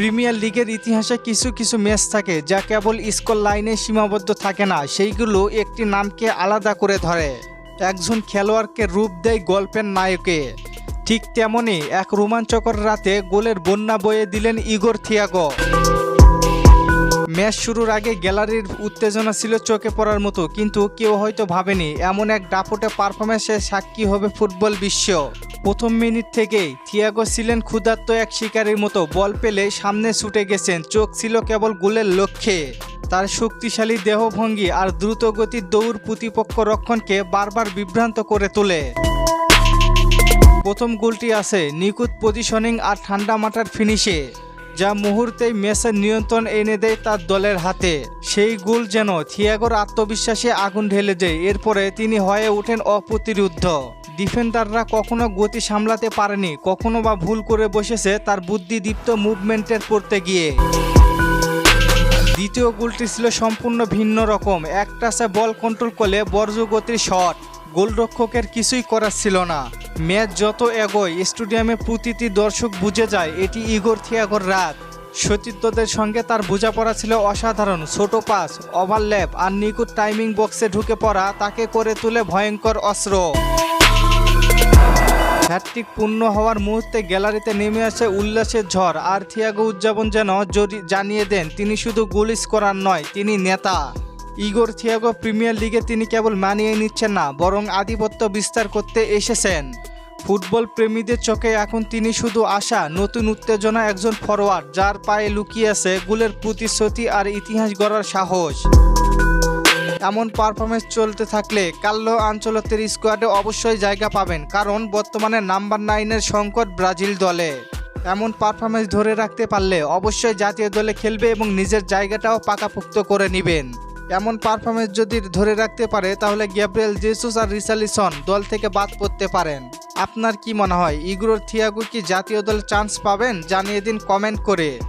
Premier লিগের ইতিহাসে কিছু কিছু ম্যাচ থাকে যা কেবল স্কোর লাইনে সীমাবদ্ধ থাকে না, সেইগুলো একটি নামকে আলাদা করে ধরে। একজন খেলোয়াড়কে রূপ দেয় গল্পের নায়কে। ঠিক তেমনই এক রোমাঞ্চকর রাতে গোলের বন্যা বয়ে দিলেন ইগোর থিয়াগো। ম্যাচ শুরুর আগে গ্যালারির উত্তেজনা ছিল চোখে পড়ার মতো, কিন্তু কেউ হয়তো ভাবেনি, এমন এক দাপটে পারফরমেন্সে সাক্ষী হবে ফুটবল বিশ্ব। প্রথম মিনিট থেকেই থিয়াগো ছিলেন ক্ষুধার্ত এক শিকারীর মতো, বল পেলে সামনে ছুটে গেছেন, চোখ ছিল কেবল গোলের লক্ষ্যে। তার শক্তিশালী দেহভঙ্গি আর দ্রুত গতির দৌড় প্রতিপক্ষ রক্ষণকে বারবার বিভ্রান্ত করে তোলে। প্রথম গোলটি আছে নিখুঁত পজিশনিং আর ঠান্ডা মাথার ফিনিশে যা মুহূর্তেই ম্যাচের নিয়ন্ত্রণ এনে দেয় তার দলের হাতে। সেই গোল যেন থিয়াগোর আত্মবিশ্বাসে আগুন ঢেলে দেয়। এরপরে তিনি হয়ে ওঠেন অপ্রতিরুদ্ধ। ডিফেন্ডাররা কখনো গতি সামলাতে পারেনি, কখনো বা ভুল করে বসেছে তার বুদ্ধিদীপ্ত মুভমেন্টের করতে গিয়ে। দ্বিতীয় গোলটি ছিল সম্পূর্ণ ভিন্ন রকম। এক টাচে বল কন্ট্রোল করলে বর্জ্য গতির শট। গোলরক্ষকের কিছুই করার ছিল না। ম্যাচ যত এগোয়, স্টেডিয়ামে প্রতিটি দর্শক বুঝে যায়, এটি ইগোর থিয়াগোর রাত। সতীর্থদের সঙ্গে তার বোঝাপড়া ছিল অসাধারণ। ছোট পাস, ওভারল্যাপ আর নিকুট টাইমিং বক্সে ঢুকে পড়া, তাকে করে তুলে ভয়ঙ্কর অস্ত্র। হ্যাটট্রিক পূর্ণ হওয়ার মুহূর্তে গ্যালারিতে নেমে আসে উল্লাসের ঝড়, আর থিয়াগো উদযাপন যেন জানিয়ে দেন, তিনি শুধু গোল স্কোরার নয়, তিনি নেতা। ইগোর থিয়াগো প্রিমিয়ার লিগে তিনি কেবল মানিয়ে নিচ্ছেন না, বরং আধিপত্য বিস্তার করতে এসেছেন। ফুটবল প্রেমীদের চোখে এখন তিনি শুধু আশা, নতুন উত্তেজনা একজন ফরোয়ার্ড, যার পায়ে লুকিয়ে আছে গুলের প্রতিশ্রুতি আর ইতিহাস গড়ার সাহস। এমন পারফরমেন্স চলতে থাকলে কাল্লো আঞ্চলতের স্কোয়াডে অবশ্যই জায়গা পাবেন, কারণ বর্তমানে নাম্বার নাইনের সংকট ব্রাজিল দলে। এমন পারফরমেন্স ধরে রাখতে পারলে অবশ্যই জাতীয় দলে খেলবে এবং নিজের জায়গাটাও পাকাপোক্ত করে নেবেন। এমন পারফরমেন্স যদি ধরে রাখতে পারে, তাহলে গ্যাব্রিয়েল জেসুস আর রিসালিসন দল থেকে বাদ পড়তে পারেন। আপনার কি মনে হয়, ইগ্রোর থিয়াগো কি জাতীয় দলে চান্স পাবেন? জানিয়ে দিন কমেন্ট করে।